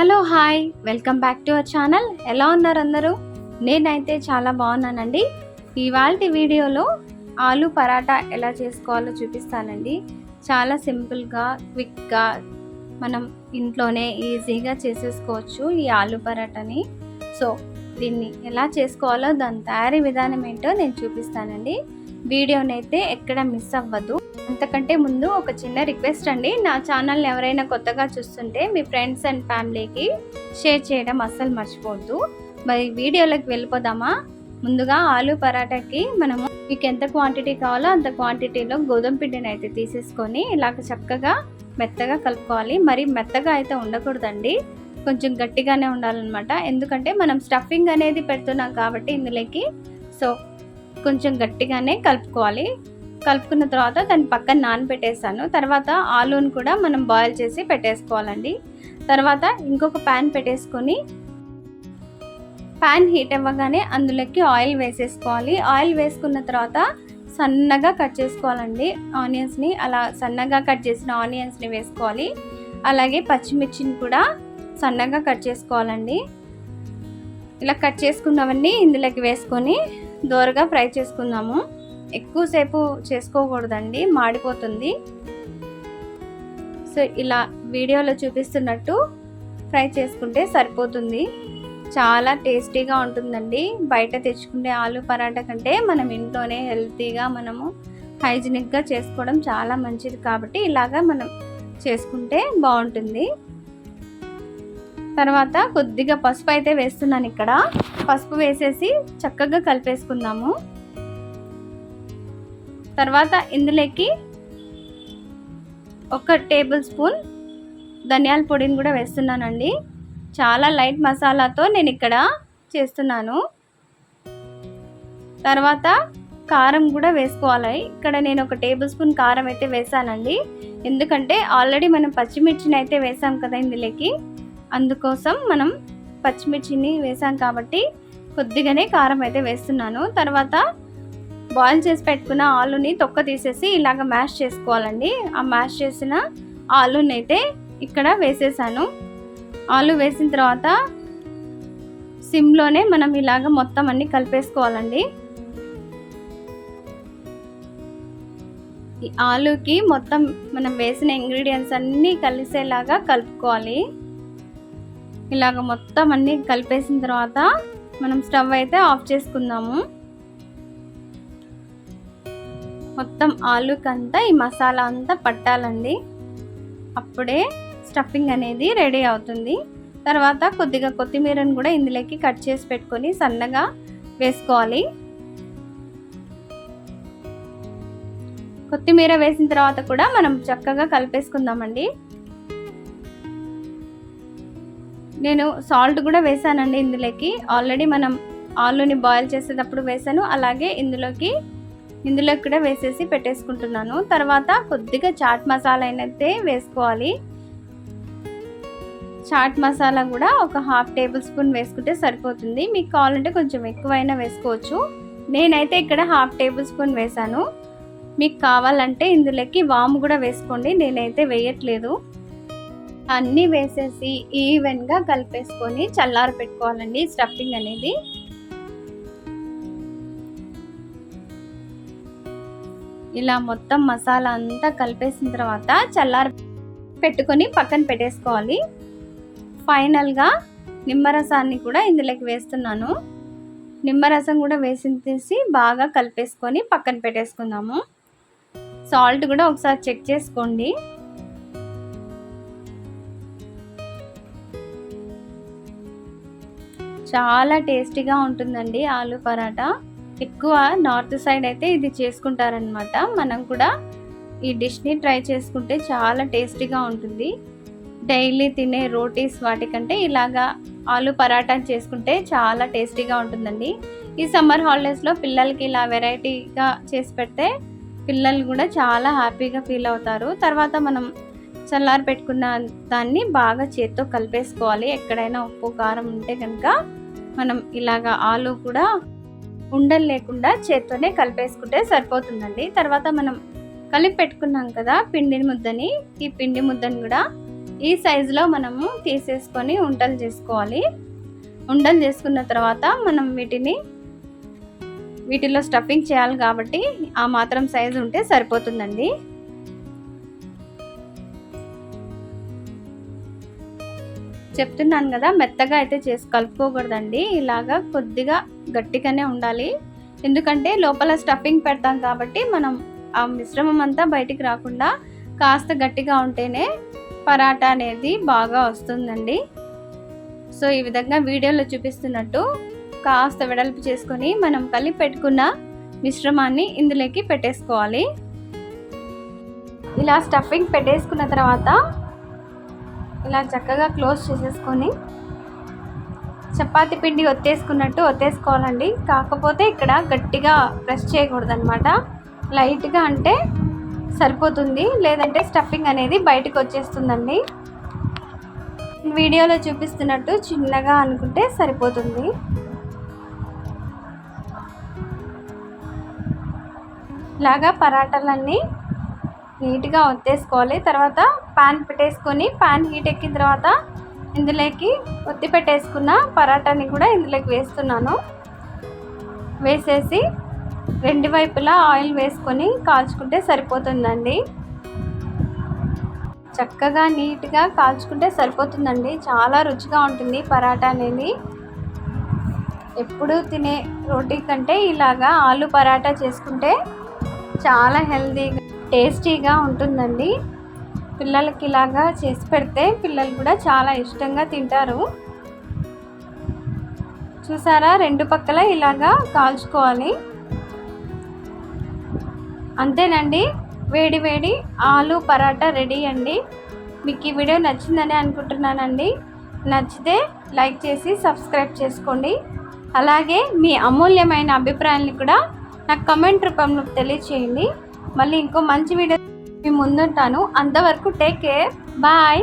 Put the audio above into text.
Hello hi welcome back to our channel. ఎలా ఉన్నారు అందరూ? నేనైతే చాలా బాగున్నానండి. ఇవాళ వీడియోలో ఆలు పరాటా ఎలా చేసుకోవాలో చూపిస్తానండి. చాలా సింపుల్గా క్విక్గా మనం ఇంట్లోనే ఈజీగా చేసేసుకోవచ్చు ఈ ఆలు పరాటాని. సో దీన్ని ఎలా చేసుకోవాలో దాని తయారీ విధానం ఏంటో నేను చూపిస్తానండి. వీడియోని అయితే ఎక్కడ మిస్ అవ్వదు. అంతకంటే ముందు ఒక చిన్న రిక్వెస్ట్ అండి. నా ఛానల్ని ఎవరైనా కొత్తగా చూస్తుంటే మీ ఫ్రెండ్స్ అండ్ ఫ్యామిలీకి షేర్ చేయడం అస్సలు మర్చిపోవద్దు. మరి వీడియోలోకి వెళ్ళిపోదామా? ముందుగా ఆలు పరాటాకి మనము మీకు ఎంత క్వాంటిటీ కావాలో అంత క్వాంటిటీలో గోధుమ పిండిని అయితే తీసేసుకొని ఇలాగ చక్కగా మెత్తగా కలుపుకోవాలి. మరి మెత్తగా అయితే ఉండకూడదండి. కొంచెం గట్టిగానే ఉండాలన్నమాట. ఎందుకంటే మనం స్టఫింగ్ అనేది పెడుతున్నాం కాబట్టి ఇందులోకి. సో కొంచెం గట్టిగానే కలుపుకోవాలి. కలుపుకున్న తర్వాత దాన్ని పక్కన నానబెట్టేసాను. తర్వాత ఆలూని కూడా మనం బాయిల్ చేసి పెట్టేసుకోవాలండి. తర్వాత ఇంకొక ప్యాన్ పెట్టేసుకొని ప్యాన్ హీట్ అవ్వగానే అందులోకి ఆయిల్ వేసేసుకోవాలి. ఆయిల్ వేసుకున్న తర్వాత సన్నగా కట్ చేసుకోవాలండి. ఆనియన్స్ని అలా సన్నగా కట్ చేసిన ఆనియన్స్ని వేసుకోవాలి. అలాగే పచ్చిమిర్చిని కూడా సన్నగా కట్ చేసుకోవాలండి. ఇలా కట్ చేసుకున్నవన్నీ ఇందులోకి వేసుకొని దోరగా ఫ్రై చేసుకుందాము. ఎక్కువసేపు చేసుకోకూడదండి మాడిపోతుంది. సో ఇలా వీడియోలో చూపిస్తున్నట్టు ఫ్రై చేసుకుంటే సరిపోతుంది. చాలా టేస్టీగా ఉంటుందండి. బయట తెచ్చుకునే ఆలు పరాటా కంటే మనం ఇంట్లోనే హెల్తీగా మనము హైజీనిక్గా చేసుకోవడం చాలా మంచిది కాబట్టి ఇలాగా మనం చేసుకుంటే బాగుంటుంది. తర్వాత కొద్దిగా పసుపు అయితే వేస్తున్నాను ఇక్కడ. పసుపు వేసేసి చక్కగా కలిపేసుకుందాము. తర్వాత ఇందులోకి ఒక టేబుల్ స్పూన్ ధనియాల పొడిని కూడా వేస్తున్నానండి. చాలా లైట్ మసాలాతో నేను ఇక్కడ చేస్తున్నాను. తర్వాత కారం కూడా వేసుకోవాలి. ఇక్కడ నేను ఒక టేబుల్ స్పూన్ కారం అయితే వేసానండి. ఎందుకంటే ఆల్రెడీ మనం పచ్చిమిర్చిని అయితే వేసాం కదా ఇందులోకి. అందుకోసం మనం పచ్చిమిర్చిని వేసాం కాబట్టి కొద్దిగానే కారం అయితే వేస్తున్నాను. తర్వాత బాయిల్ చేసి పెట్టుకున్న ఆలుని తొక్క తీసేసి ఇలాగ మ్యాష్ చేసుకోవాలండి. ఆ మ్యాష్ చేసిన ఆలుని అయితే ఇక్కడ వేసేసాను. ఆలు వేసిన తర్వాత సిమ్లోనే మనం ఇలాగ మొత్తం అన్ని కలిపేసుకోవాలండి. ఈ ఆలుకి మొత్తం మనం వేసిన ఇంగ్రీడియంట్స్ అన్నీ కలిసేలాగా కలుపుకోవాలి. ఇలాగ మొత్తం అన్నీ కలిపేసిన తర్వాత మనం స్టవ్ అయితే ఆఫ్ చేసుకుందాము. మొత్తం ఆలుకంతా ఈ మసాలా అంతా పట్టాలండి. అప్పుడే స్టఫింగ్ అనేది రెడీ అవుతుంది. తర్వాత కొద్దిగా కొత్తిమీరను కూడా ఇందులోకి కట్ చేసి పెట్టుకొని సన్నగా వేసుకోవాలి. కొత్తిమీర వేసిన తర్వాత కూడా మనం చక్కగా కలిపేసుకుందామండి. నేను సాల్ట్ కూడా వేసానండి ఇందులోకి. ఆల్రెడీ మనం ఆలుని బాయిల్ చేసేటప్పుడు వేసాను. అలాగే ఇందులోకి ఇందులో కూడా వేసేసి పెట్టేసుకుంటున్నాను. తర్వాత కొద్దిగా చాట్ మసాలా అయితే వేసుకోవాలి. చాట్ మసాలా కూడా ఒక హాఫ్ టేబుల్ స్పూన్ వేసుకుంటే సరిపోతుంది. మీకు కావాలంటే కొంచెం ఎక్కువైనా వేసుకోవచ్చు. నేనైతే ఇక్కడ హాఫ్ టేబుల్ స్పూన్ వేసాను మీకు కావాలంటే ఇందులోకి వాము కూడా వేసుకోండి. నేనైతే వేయట్లేదు. అన్నీ వేసేసి ఈవెన్గా కలిపేసుకొని చల్లారి పెట్టుకోవాలండి స్టఫింగ్ అనేది. ఇలా మొత్తం మసాలా అంతా కలిపేసిన తర్వాత చల్లారి పెట్టుకొని పక్కన పెట్టేసుకోవాలి. ఫైనల్గా నిమ్మరసాన్ని కూడా ఇందులోకి వేస్తున్నాను. నిమ్మరసం కూడా వేసి తీసి బాగా కలిపేసుకొని పక్కన పెట్టేసుకుందాము. సాల్ట్ కూడా ఒకసారి చెక్ చేసుకోండి. చాలా టేస్టీగా ఉంటుందండి ఆలు పరాటా. ఎక్కువ నార్త్ సైడ్ అయితే ఇది చేసుకుంటారనమాట మనం కూడా ఈ డిష్ని ట్రై చేసుకుంటే చాలా టేస్టీగా ఉంటుంది. డైలీ తినే రోటీస్ వాటికంటే ఇలాగా ఆలు పరాటా చేసుకుంటే చాలా టేస్టీగా ఉంటుందండి. ఈ సమ్మర్ హాలిడేస్లో పిల్లలకి ఇలా వెరైటీగా చేసి పెడితే పిల్లలు కూడా చాలా హ్యాపీగా ఫీల్ అవుతారు. తర్వాత మనం చల్లారి పెట్టుకున్న దాన్ని బాగా చేత్తో కలిపేసుకోవాలి. ఎక్కడైనా ఉప్పు కారం ఉంటే కనుక మనం ఇలాగా ఆలు కూడా ఉండలు లేకుండా చేత్తోనే కలిపేసుకుంటే సరిపోతుందండి. తర్వాత మనం కలిపి పెట్టుకున్నాం కదా పిండి ముద్దని ఈ పిండి ముద్దని కూడా ఈ సైజులో మనము తీసేసుకొని ఉండలు చేసుకోవాలి. ఉండలు చేసుకున్న తర్వాత మనం వీటిని వీటిలో స్టఫింగ్ చేయాలి కాబట్టి ఆ మాత్రం సైజు ఉంటే సరిపోతుందండి. చెప్తున్నాను కదా మెత్తగా అయితే చేసి కలుపుకోకూడదండి. ఇలాగా కొద్దిగా గట్టిగానే ఉండాలి. ఎందుకంటే లోపల స్టఫింగ్ పెడతాం కాబట్టి మనం ఆ మిశ్రమం అంతా బయటికి రాకుండా కాస్త గట్టిగా ఉంటేనే పరాటా అనేది బాగా వస్తుందండి. సో ఈ విధంగా వీడియోలో చూపిస్తున్నట్టు కాస్త వెడల్పు చేసుకొని మనం కలిపి పెట్టుకున్న మిశ్రమాన్ని ఇందులోకి పెట్టేసుకోవాలి. ఇలా స్టఫింగ్ పెట్టేసుకున్న తర్వాత ఇలా చక్కగా క్లోజ్ చేసేసుకొని చపాతి పిండి ఒత్తేసుకున్నట్టు ఒత్తేసుకోవాలండి. కాకపోతే ఇక్కడ గట్టిగా ప్రెస్ చేయకూడదు అనమాట లైట్గా అంటే సరిపోతుంది. లేదంటే స్టఫింగ్ అనేది బయటకు వచ్చేస్తుందండి. వీడియోలో చూపిస్తున్నట్టు చిన్నగా అనుకుంటే సరిపోతుంది. ఇలాగా పరాటాలన్నీ నీట్గా ఒత్తేసుకోవాలి. తర్వాత ప్యాన్ పెట్టేసుకొని ప్యాన్ హీట్ ఎక్కిన తర్వాత ఇందులోకి ఒత్తి పెట్టేసుకున్న పరాటాని కూడా ఇందులోకి వేస్తున్నాను. వేసేసి రెండు వైపులా ఆయిల్ వేసుకొని కాల్చుకుంటే సరిపోతుందండి. చక్కగా నీట్గా కాల్చుకుంటే సరిపోతుందండి. చాలా రుచిగా ఉంటుంది పరాటా అనేది. ఎప్పుడు తినే రోటీ కంటే ఇలాగా ఆలు పరాటా చేసుకుంటే చాలా హెల్తీగా టేస్టీగా ఉంటుందండి. పిల్లలకి ఇలాగా చేసి పెడితే పిల్లలు కూడా చాలా ఇష్టంగా తింటారు. చూసారా? రెండు పక్కల ఇలాగా కాల్చుకోవాలి. అంతేనండి. వేడి వేడి ఆలు పరాటా రెడీ అండి. మీకు ఈ వీడియో నచ్చిందని అనుకుంటున్నానండి. నచ్చితే లైక్ చేసి సబ్స్క్రైబ్ చేసుకోండి. అలాగే మీ అమూల్యమైన అభిప్రాయాన్ని కూడా నాకు కమెంట్ రూపంలో తెలియచేయండి. మళ్ళీ ఇంకో మంచి వీడియో మీ ముందుంటాను. అంతవరకు టేక్ కేర్ బాయ్